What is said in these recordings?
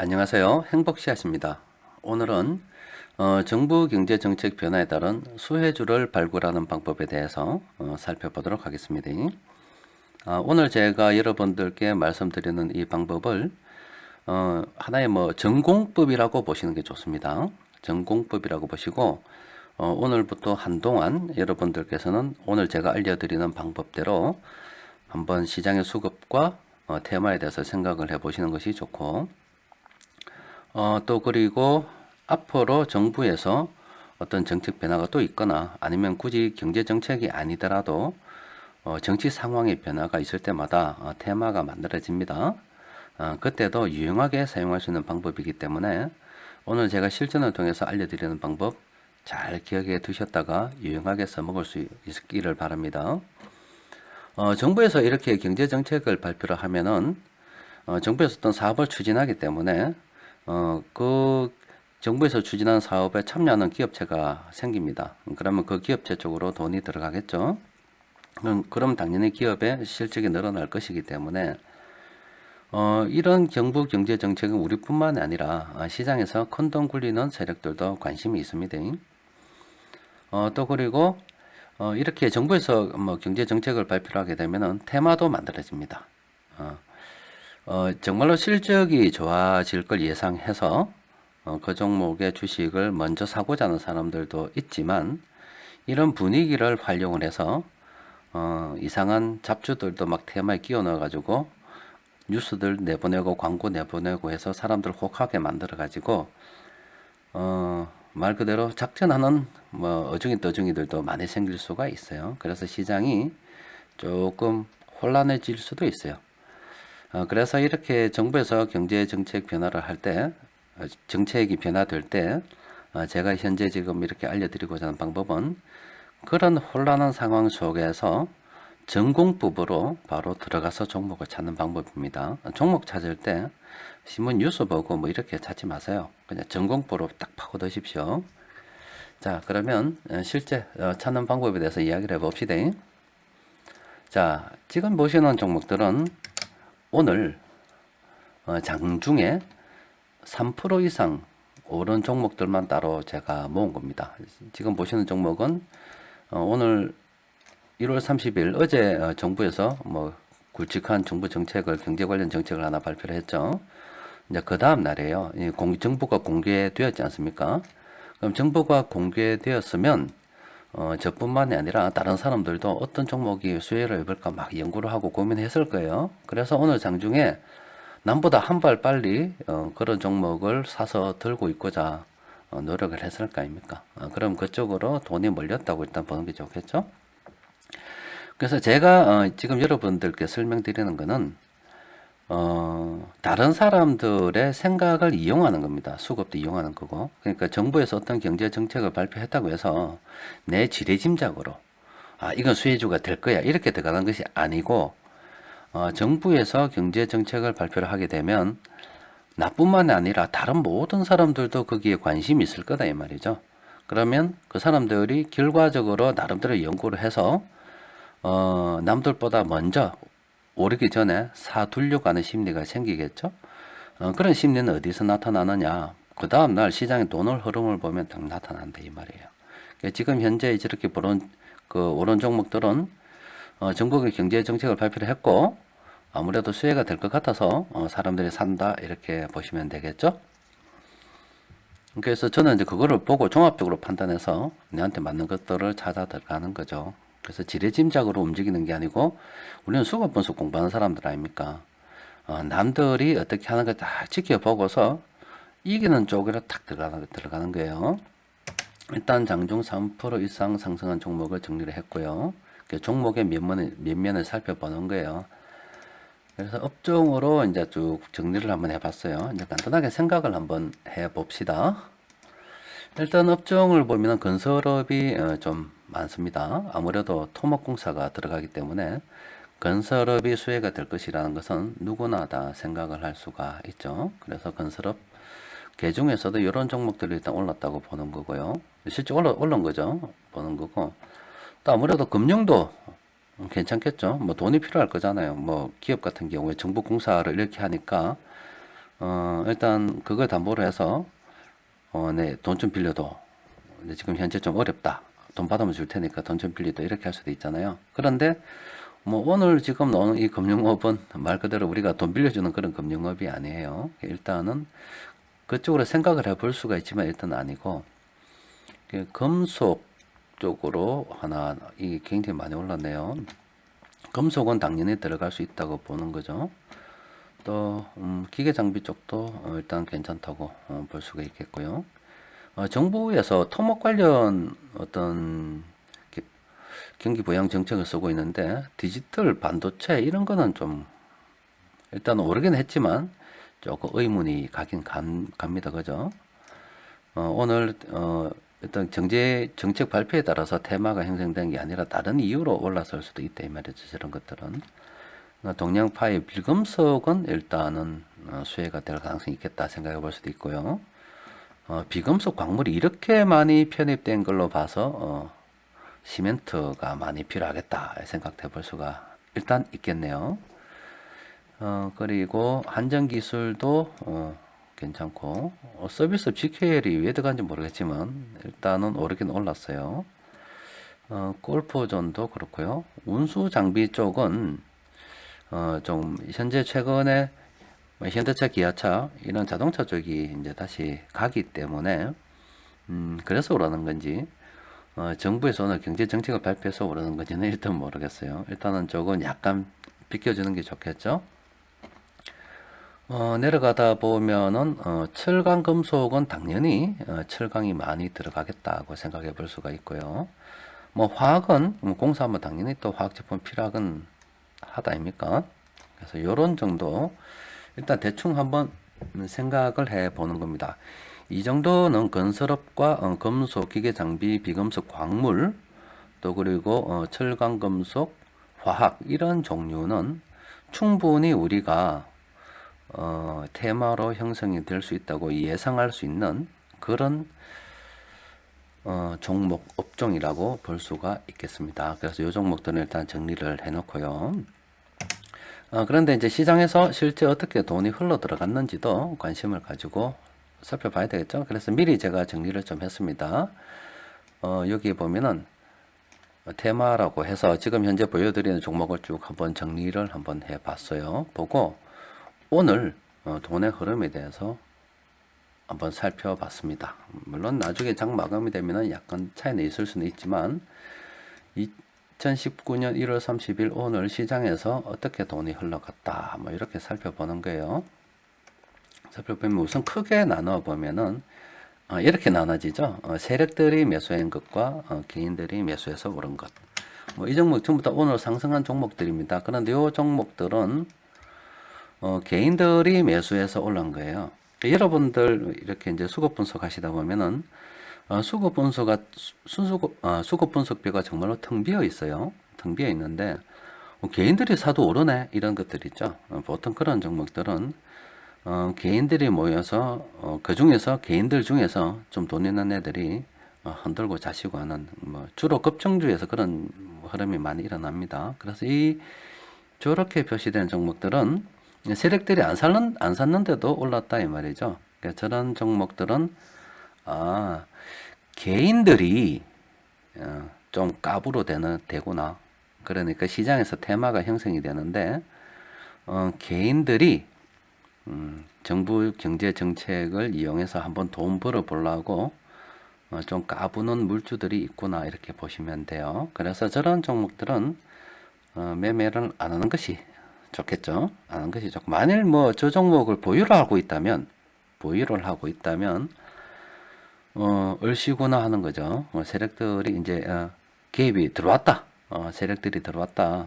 안녕하세요. 행복씨앗입니다. 오늘은 어, 정부 경제 정책 변화에 따른 수혜주를 발굴하는 방법에 대해서 어, 살펴보도록 하겠습니다. 아, 오늘 제가 여러분들께 말씀드리는 이 방법을 어, 하나의 뭐 전공법이라고 보시는 게 좋습니다. 전공법이라고 보시고 어, 오늘부터 한동안 여러분들께서는 오늘 제가 알려드리는 방법대로 한번 시장의 수급과 어, 테마에 대해서 생각을 해보시는 것이 좋고 어, 또 그리고 앞으로 정부에서 어떤 정책 변화가 또 있거나 아니면 굳이 경제 정책이 아니더라도 어, 정치 상황의 변화가 있을 때마다 어, 테마가 만들어집니다. 어, 그때도 유용하게 사용할 수 있는 방법이기 때문에 오늘 제가 실전을 통해서 알려드리는 방법 잘 기억해 두셨다가 유용하게 써먹을 수 있기를 바랍니다. 어, 정부에서 이렇게 경제 정책을 발표를 하면은 어, 정부에서 어떤 사업을 추진하기 때문에 어, 그 정부에서 추진한 사업에 참여하는 기업체가 생깁니다. 그러면 그 기업체 쪽으로 돈이 들어가겠죠. 그럼, 그럼 당연히 기업의 실적이 늘어날 것이기 때문에 어, 이런 정부 경제 정책은 우리뿐만 아니라 아, 시장에서 큰돈 굴리는 세력들도 관심이 있습니다. 어, 또 그리고 어, 이렇게 정부에서 뭐 경제 정책을 발표하게 되면은 테마도 만들어집니다. 어, 어, 정말로 실적이 좋아질 걸 예상해서 어, 그 종목의 주식을 먼저 사고자 하는 사람들도 있지만 이런 분위기를 활용을 해서 어, 이상한 잡주들도 막 테마에 끼워 넣어 가지고 뉴스들 내보내고 광고 내보내고 해서 사람들 혹하게 만들어 가지고 어, 말 그대로 작전하는 뭐 어중이 떠중이들도 많이 생길 수가 있어요. 그래서 시장이 조금 혼란해질 수도 있어요. 어, 그래서 이렇게 정부에서 경제 정책 변화를 할 때, 어, 정책이 변화될 때, 어, 제가 현재 지금 이렇게 알려드리고자 하는 방법은 그런 혼란한 상황 속에서 전공법으로 바로 들어가서 종목을 찾는 방법입니다. 종목 찾을 때 신문 뉴스 보고 뭐 이렇게 찾지 마세요. 그냥 전공법으로 딱 파고 드십시오. 자, 그러면 어, 실제 어, 찾는 방법에 대해서 이야기를 해봅시다. 자, 지금 보시는 종목들은 오늘 어, 장중에 3% 이상 오른 종목들만 따로 제가 모은 겁니다. 지금 보시는 종목은 어, 오늘 1월 30일 어제 어, 정부에서 뭐 굵직한 정부 정책을 경제 관련 정책을 하나 발표를 했죠. 이제 그 다음 날에요. 정부가 공개되었지 않습니까? 그럼 정부가 공개되었으면 어, 저뿐만이 아니라 다른 사람들도 어떤 종목이 수혜를 입을까 막 연구를 하고 고민했을 거예요. 그래서 오늘 장중에 남보다 한 발 빨리 어, 그런 종목을 사서 들고 있고자 어, 노력을 했을 거 아닙니까? 어, 그럼 그쪽으로 돈이 몰렸다고 일단 보는 게 좋겠죠? 그래서 제가 어, 지금 여러분들께 설명드리는 거는 어, 다른 사람들의 생각을 이용하는 겁니다. 수급도 이용하는 거고. 그러니까 정부에서 어떤 경제 정책을 발표했다고 해서 내 지레짐작으로 아, 이건 수혜주가 될 거야. 이렇게 들어가는 것이 아니고 어, 정부에서 경제 정책을 발표를 하게 되면 나뿐만 아니라 다른 모든 사람들도 거기에 관심이 있을 거다 이 말이죠. 그러면 그 사람들이 결과적으로 나름대로 연구를 해서 어, 남들보다 먼저 오르기 전에 사두려고 하는 심리가 생기겠죠. 어, 그런 심리는 어디서 나타나느냐? 그 다음 날 시장의 돈을 흐름을 보면 딱 나타난다 이 말이에요. 그러니까 지금 현재 이렇게 보는 그 오른 종목들은 어, 전국의 경제 정책을 발표를 했고 아무래도 수혜가 될 것 같아서 어, 사람들이 산다 이렇게 보시면 되겠죠. 그래서 저는 이제 그거를 보고 종합적으로 판단해서 내한테 맞는 것들을 찾아 들어가는 거죠. 그래서 지레짐작으로 움직이는 게 아니고 우리는 수급 분석 공부하는 사람들 아닙니까? 어, 남들이 어떻게 하는 걸딱 지켜보고서 이기는 쪽으로 탁 들어가는, 들어가는 거예요. 일단 장중 3% 이상 상승한 종목을 정리를 했고요. 그 종목의 면면을, 면면을 살펴보는 거예요. 그래서 업종으로 이제 쭉 정리를 한번 해봤어요. 이제 간단하게 생각을 한번 해봅시다. 일단 업종을 보면 건설업이 어, 좀 많습니다. 아무래도 토목공사가 들어가기 때문에 건설업이 수혜가 될 것이라는 것은 누구나 다 생각을 할 수가 있죠. 그래서 건설업 개 중에서도 이런 종목들이 일단 올랐다고 보는 거고요. 실제 올라, 올른 거죠. 보는 거고. 또 아무래도 금융도 괜찮겠죠. 뭐 돈이 필요할 거잖아요. 뭐 기업 같은 경우에 정부 공사를 이렇게 하니까 어, 일단 그걸 담보로 해서 어, 네, 돈 좀 빌려도 근데 지금 현재 좀 어렵다. 돈 받으면 줄 테니까 돈 좀 빌리도 이렇게 할 수도 있잖아요. 그런데 뭐 오늘 지금 나오는 이 금융업은 말 그대로 우리가 돈 빌려주는 그런 금융업이 아니에요. 일단은 그쪽으로 생각을 해볼 수가 있지만 일단 아니고 그 금속 쪽으로 하나 이 굉장히 많이 올랐네요. 금속은 당연히 들어갈 수 있다고 보는 거죠. 또 음, 기계 장비 쪽도 어, 일단 괜찮다고 어, 볼 수가 있겠고요. 어, 정부에서 토목 관련 어떤 기- 경기 부양 정책을 쓰고 있는데 디지털 반도체 이런 거는 좀 일단 오르긴 했지만 조금 의문이 가긴 간, 갑니다. 그죠? 어, 오늘 어, 일단 정제 정책 발표에 따라서 테마가 형성된 게 아니라 다른 이유로 올라설 수도 있다 이 말이죠. 저런 것들은 어, 동양파의 빌금속은 일단은 어, 수혜가 될 가능성이 있겠다 생각해 볼 수도 있고요. 어, 비금속 광물이 이렇게 많이 편입된 걸로 봐서 어, 시멘트가 많이 필요하겠다 생각해 볼 수가 일단 있겠네요. 어, 그리고 한전 기술도 어, 괜찮고 어, 서비스 GKL이 왜 들어간지 모르겠지만 일단은 오르긴 올랐어요. 어, 골프존도 그렇고요. 운수 장비 쪽은 어, 좀 현재 최근에 뭐 현대차, 기아차 이런 자동차 쪽이 이제 다시 가기 때문에 음, 그래서 오르는 건지 어, 정부에서 오늘 경제 정책을 발표해서 오르는 건지는 일단 모르겠어요. 일단은 조금 약간 비켜주는 게 좋겠죠. 어, 내려가다 보면은 어, 철강 금속은 당연히 어, 철강이 많이 들어가겠다고 생각해 볼 수가 있고요. 뭐 화학은 음, 공사하면 당연히 또 화학 제품 필요하긴 하다 아닙니까? 그래서 요런 정도 일단 대충 한번 생각을 해 보는 겁니다. 이 정도는 건설업과 어, 금속, 기계 장비, 비금속, 광물 또 그리고 어, 철강, 금속, 화학 이런 종류는 충분히 우리가 어, 테마로 형성이 될 수 있다고 예상할 수 있는 그런 어, 종목 업종이라고 볼 수가 있겠습니다. 그래서 이 종목들은 일단 정리를 해놓고요. 어, 그런데 이제 시장에서 실제 어떻게 돈이 흘러 들어갔는지도 관심을 가지고 살펴봐야 되겠죠. 그래서 미리 제가 정리를 좀 했습니다. 어, 여기 보면은 테마라고 해서 지금 현재 보여드리는 종목을 쭉 한번 정리를 한번 해봤어요. 보고 오늘 어, 돈의 흐름에 대해서 한번 살펴봤습니다. 물론 나중에 장 마감이 되면 약간 차이는 있을 수는 있지만 2019년 1월 30일 오늘 시장에서 어떻게 돈이 흘러갔다 뭐 이렇게 살펴보는 거예요. 살펴보면 우선 크게 나눠 보면은 어, 이렇게 나눠지죠. 어, 세력들이 매수한 것과 어, 개인들이 매수해서 오른 것. 뭐 이 종목 전부 다 오늘 상승한 종목들입니다. 그런데 이 종목들은 어, 개인들이 매수해서 올라온 거예요. 여러분들 이렇게 이제 수급 분석하시다 보면은 어, 수급 분석가 순수급 어, 수급 분석비가 정말로 텅 비어 있어요. 텅 비어 있는데 어, 개인들이 사도 오르네 이런 것들 있죠. 어, 보통 그런 종목들은 어, 개인들이 모여서 어, 그 중에서 개인들 중에서 좀 돈 있는 애들이 어, 흔들고 자시고 하는 뭐 주로 급증주에서 그런 흐름이 많이 일어납니다. 그래서 이 저렇게 표시된 종목들은 세력들이 안 샀는 안 샀는데도 올랐다 이 말이죠. 그러니까 저런 종목들은 아 개인들이 어, 좀 까부로 되는 되구나. 그러니까 시장에서 테마가 형성이 되는데 어, 개인들이 음, 정부 경제 정책을 이용해서 한번 돈 벌어 보려고 어, 좀 까부는 물주들이 있구나 이렇게 보시면 돼요. 그래서 저런 종목들은 어, 매매를 안 하는 것이 좋겠죠. 안 하는 것이 좋고 만일 뭐 저 종목을 보유를 하고 있다면 보유를 하고 있다면 어, 얼씨구나 하는 거죠. 어, 세력들이 이제 어, 개입이 들어왔다. 어, 세력들이 들어왔다.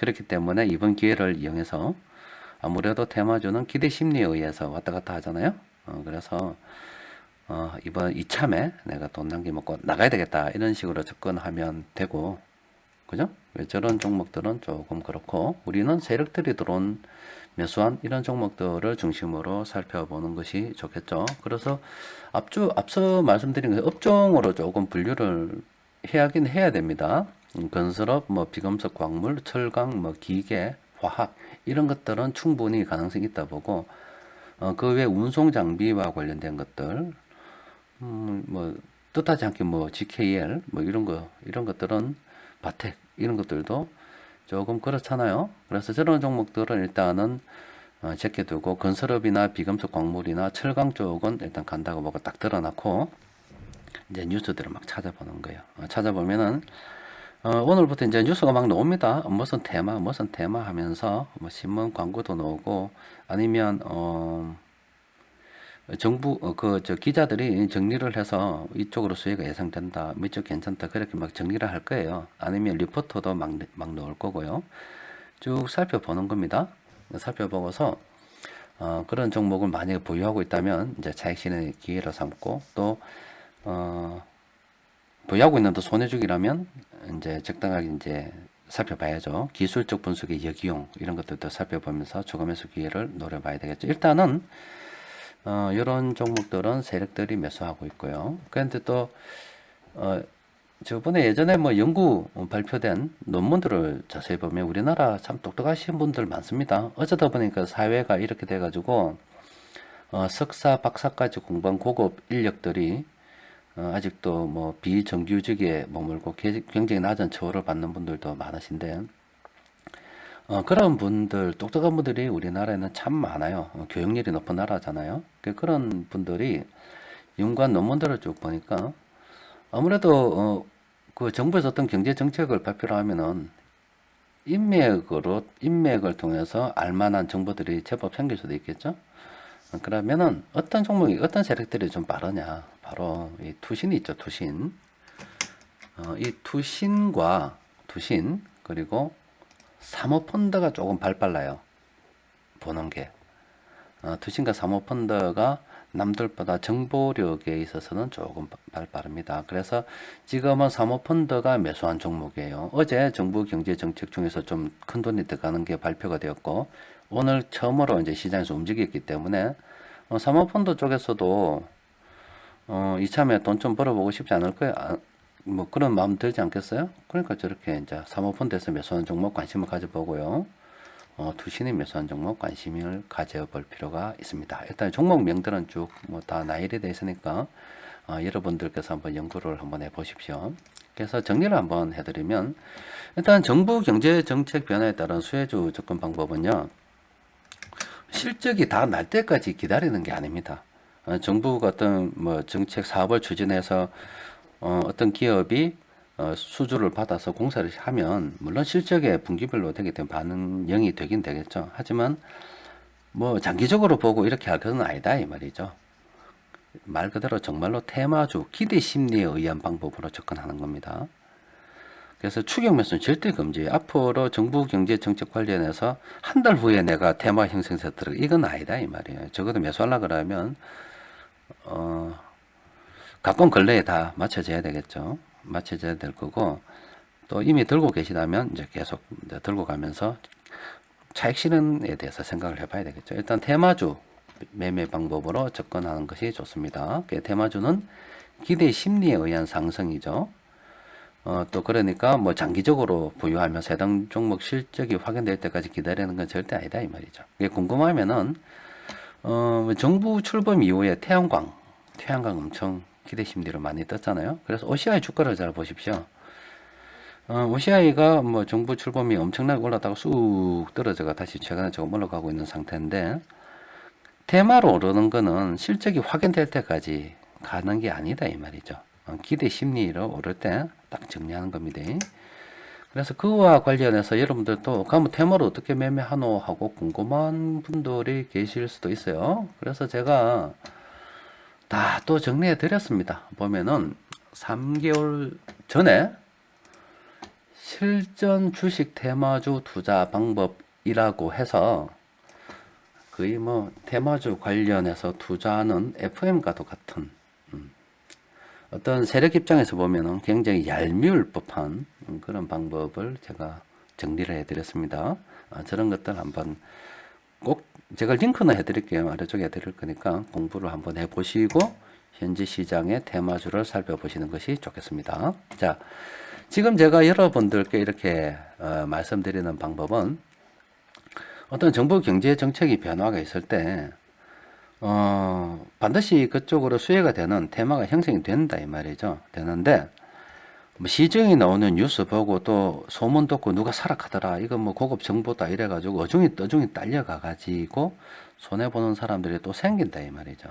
그렇기 때문에 이번 기회를 이용해서 아무래도 테마주는 기대 심리에 의해서 왔다 갔다 하잖아요. 어, 그래서 어, 이번 이참에 내가 돈 남겨먹고 나가야 되겠다 이런 식으로 접근하면 되고 그죠? 왜 저런 종목들은 조금 그렇고 우리는 세력들이 들어온 매수한 이런 종목들을 중심으로 살펴보는 것이 좋겠죠. 그래서 앞주 앞서 말씀드린 그 업종으로 조금 분류를 해야긴 해야 됩니다. 음, 건설업, 뭐 비금속 광물, 철강, 뭐 기계, 화학 이런 것들은 충분히 가능성이 있다 보고 어, 그 외 운송 장비와 관련된 것들, 음, 뭐 뜻하지 않게 뭐 GKL 뭐 이런 거 이런 것들은 바텍 이런 것들도 조금 그렇잖아요. 그래서 저런 종목들은 일단은 어, 제껴두고 건설업이나 비금속 광물이나 철강 쪽은 일단 간다고 보고 딱 드러놓고 이제 뉴스들을 막 찾아보는 거예요. 어, 찾아보면은 어, 오늘부터 이제 뉴스가 막 나옵니다. 무슨 테마, 무슨 테마 하면서 뭐 신문 광고도 나오고 아니면 어 정부 어, 그저 기자들이 정리를 해서 이쪽으로 수혜가 예상된다, 이쪽 괜찮다 그렇게 막 정리를 할 거예요. 아니면 리포터도 막, 막 나올 거고요. 쭉 살펴보는 겁니다. 살펴보고서 어, 그런 종목을 만약에 보유하고 있다면 이제 차익 실현의 기회로 삼고 또 어, 보유하고 있는데 손해주기라면 이제 적당하게 이제 살펴봐야죠. 기술적 분석의 역이용 이런 것들도 살펴보면서 조금에서 기회를 노려봐야 되겠죠. 일단은 어, 이런 종목들은 세력들이 매수하고 있고요. 그런데 또 어, 저번에 예전에 뭐 연구 발표된 논문들을 자세히 보면 우리나라 참 똑똑하신 분들 많습니다. 어쩌다 보니까 사회가 이렇게 돼가지고 어, 석사, 박사까지 공부한 고급 인력들이 어, 아직도 뭐 비정규직에 머물고 게- 굉장히 낮은 처우를 받는 분들도 많으신데 어, 그런 분들, 똑똑한 분들이 우리나라에는 참 많아요. 어, 교육열이 높은 나라잖아요. 그- 그런 분들이 연구한 논문들을 쭉 보니까 아무래도 어, 그 정부에서 어떤 경제 정책을 발표를 하면은 인맥으로 인맥을 통해서 알만한 정보들이 제법 생길 수도 있겠죠. 어, 그러면은 어떤 종목이 어떤 세력들이 좀 빠르냐? 바로 이 투신이 있죠. 투신. 어, 이 투신과 투신 그리고 사모펀드가 조금 발빨라요. 보는 게. 어, 투신과 사모펀드가 남들보다 정보력에 있어서는 조금 바- 발빠릅니다. 그래서 지금은 사모펀드가 매수한 종목이에요. 어제 정부 경제 정책 중에서 좀 큰 돈이 들어가는 게 발표가 되었고 오늘 처음으로 이제 시장에서 움직였기 때문에 어, 사모펀드 쪽에서도 어, 이참에 돈 좀 벌어보고 싶지 않을 거예요. 아, 뭐 그런 마음 들지 않겠어요? 그러니까 저렇게 이제 사모펀드에서 매수하는 종목 관심을 가져보고요. 어, 투신이 매수한 종목 관심을 가져볼 필요가 있습니다. 일단 종목 명들은 쭉 뭐 다 나열이 되어 있으니까 어, 여러분들께서 한번 연구를 한번 해 보십시오. 그래서 정리를 한번 해드리면 일단 정부 경제 정책 변화에 따른 수혜주 접근 방법은요. 실적이 다 날 때까지 기다리는 게 아닙니다. 어, 정부가 어떤 뭐 정책 사업을 추진해서 어, 어떤 기업이 어, 수주를 받아서 공사를 하면 물론 실적에 분기별로 되게 되면 반영이 되긴 되겠죠. 하지만 뭐 장기적으로 보고 이렇게 할 것은 아니다 이 말이죠. 말 그대로 정말로 테마주 기대 심리에 의한 방법으로 접근하는 겁니다. 그래서 추경 매수는 절대 금지. 앞으로 정부 경제 정책 관련해서 한 달 후에 내가 테마 형성세 들어 이건 아니다 이 말이에요. 적어도 매수하려 그러면 어 가까운 근래에 다 맞춰져야 되겠죠. 맞춰져야 될 거고 또 이미 들고 계시다면 이제 계속 이제 들고 가면서 차익 실현에 대해서 생각을 해봐야 되겠죠. 일단 테마주 매매 방법으로 접근하는 것이 좋습니다. 그 테마주는 기대 심리에 의한 상승이죠. 어, 또 그러니까 뭐 장기적으로 보유하면서 해당 종목 실적이 확인될 때까지 기다리는 건 절대 아니다 이 말이죠. 이게 궁금하면은 어, 정부 출범 이후에 태양광, 태양광 엄청 기대 심리로 많이 떴잖아요. 그래서 OCI 주가를 잘 보십시오. 어, OCI가 뭐 정부 출범이 엄청나게 올랐다가 쑥 떨어져가 다시 최근에 조금 올라가고 있는 상태인데 테마로 오르는 거는 실적이 확인될 때까지 가는 게 아니다 이 말이죠. 어, 기대 심리로 오를 때 딱 정리하는 겁니다. 그래서 그와 관련해서 여러분들도 가면 테마로 어떻게 매매하노 하고 궁금한 분들이 계실 수도 있어요. 그래서 제가 다 또 정리해 드렸습니다. 보면은 3개월 전에 실전 주식 테마주 투자 방법이라고 해서 거의 뭐 테마주 관련해서 투자하는 FM과도 같은 음, 어떤 세력 입장에서 보면은 굉장히 얄미울 법한 음, 그런 방법을 제가 정리를 해드렸습니다. 아, 저런 것들 한번 꼭 제가 링크는 해드릴게요. 아래쪽에 해드릴 거니까 공부를 한번 해보시고 현재 시장의 테마주를 살펴보시는 것이 좋겠습니다. 자, 지금 제가 여러분들께 이렇게 어, 말씀드리는 방법은 어떤 정부 경제 정책이 변화가 있을 때 어, 반드시 그쪽으로 수혜가 되는 테마가 형성이 된다 이 말이죠. 되는데 뭐 시중에 나오는 뉴스 보고 또 소문 듣고 누가 사락하더라 이거 뭐 고급 정보다 이래가지고 어중이 떠중이 딸려가 가지고 손해 보는 사람들이 또 생긴다 이 말이죠.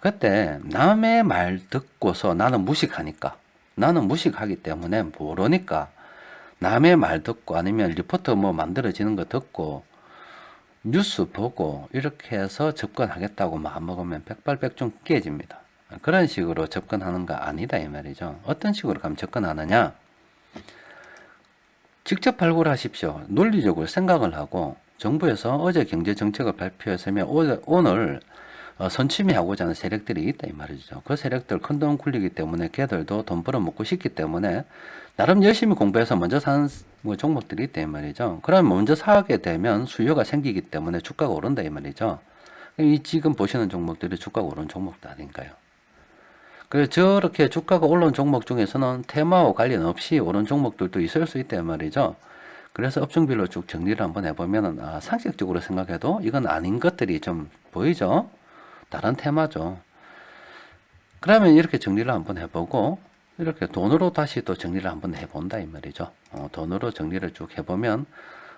그때 남의 말 듣고서 나는 무식하니까 나는 무식하기 때문에 모르니까 남의 말 듣고 아니면 리포트 뭐 만들어지는 거 듣고 뉴스 보고 이렇게 해서 접근하겠다고 마음먹으면 백발백중 깨집니다. 그런 식으로 접근하는 거 아니다 이 말이죠. 어떤 식으로 가면 접근하느냐? 직접 발굴하십시오. 논리적으로 생각을 하고 정부에서 어제 경제 정책을 발표했으면 오늘, 어, 선침해하고자 하는 세력들이 있다 이 말이죠. 그 세력들 큰돈 굴리기 때문에 걔들도 돈 벌어 먹고 싶기 때문에 나름 열심히 공부해서 먼저 사는 뭐 종목들이 있다 이 말이죠. 그럼 먼저 사게 되면 수요가 생기기 때문에 주가가 오른다 이 말이죠. 이 지금 보시는 종목들이 주가가 오른 종목도 아닌가요? 그래서 저렇게 주가가 올라온 종목 중에서는 테마와 관련 없이 오른 종목들도 있을 수 있단 말이죠. 그래서 업종별로 쭉 정리를 한번 해보면은 아, 상식적으로 생각해도 이건 아닌 것들이 좀 보이죠. 다른 테마죠. 그러면 이렇게 정리를 한번 해보고 이렇게 돈으로 다시 또 정리를 한번 해본다 이 말이죠. 어, 돈으로 정리를 쭉 해보면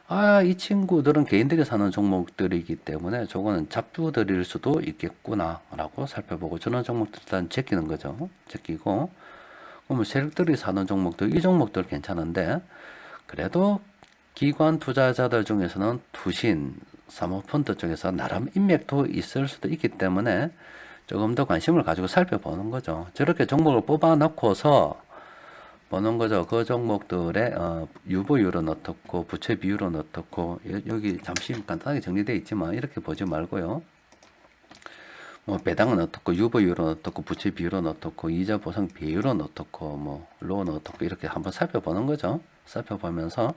아, 이 친구들은 개인들이 사는 종목들이기 때문에 저거는 잡주들일 수도 있겠구나라고 살펴보고 저런 종목들 일단 제끼는 거죠. 제끼고 그러면 세력들이 사는 종목들 이 종목들 괜찮은데 그래도 기관 투자자들 중에서는 투신 사모펀드 쪽에서 나름 인맥도 있을 수도 있기 때문에 조금 더 관심을 가지고 살펴보는 거죠. 저렇게 종목을 뽑아 놓고서 보는 거죠. 그 종목들의 어, 유보율은 어떻고 부채 비율은 어떻고 여- 여기 잠시 간단하게 정리되어 있지만 이렇게 보지 말고요. 뭐 배당은 어떻고 유보율은 어떻고 부채 비율은 어떻고 이자 보상 비율은 어떻고 뭐 로는 어떻고 이렇게 한번 살펴보는 거죠. 살펴보면서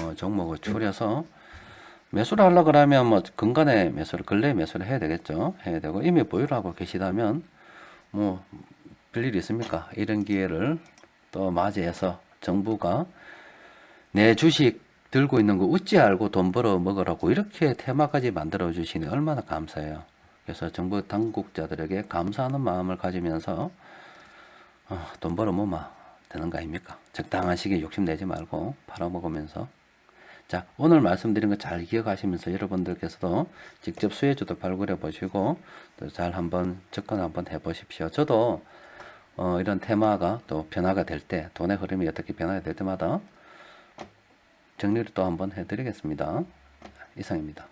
어, 종목을 추려서 매수를 하려 그러면 뭐 근간에 매수를 근래 매수를 해야 되겠죠. 해야 되고 이미 보유를 하고 계시다면 뭐 별일이 있습니까? 이런 기회를 또 맞이해서 정부가 내 주식 들고 있는 거 웃지 알고 돈 벌어 먹으라고 이렇게 테마까지 만들어 주시니 얼마나 감사해요. 그래서 정부 당국자들에게 감사하는 마음을 가지면서 어, 돈 벌어 모마 되는 거 아닙니까? 적당한 시기에 욕심내지 말고 팔아먹으면서 자 오늘 말씀드린 거 잘 기억하시면서 여러분들께서도 직접 수혜주도 발굴해 보시고 또 잘 한번 접근 한번 해 보십시오. 저도 어, 이런 테마가 또 변화가 될 때 돈의 흐름이 어떻게 변화가 될 때마다 정리를 또 한번 해드리겠습니다. 이상입니다.